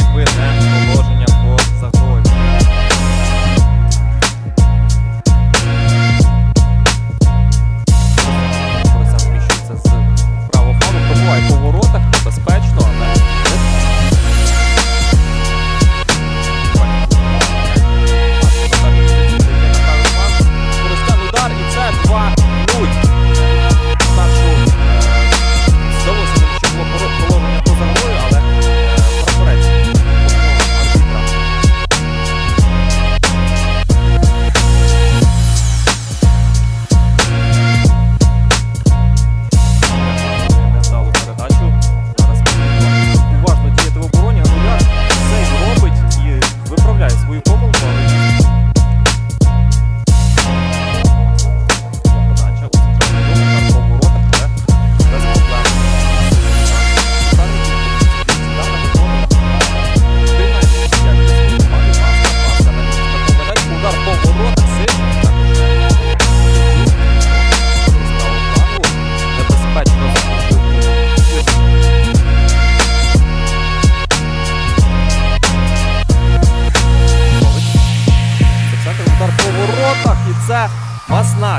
могло бути, якби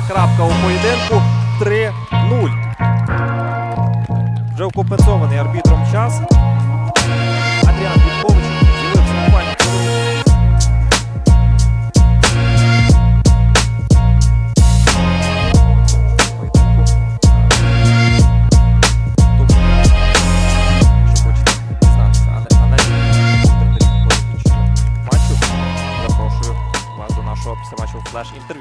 крапка у поєдинку 3-0. Вже вкомпенсований арбітром час. Адріан Віткович з'явився буквально. бачу. запрошую вас до нашого післяматчевого флеш інтерв'ю.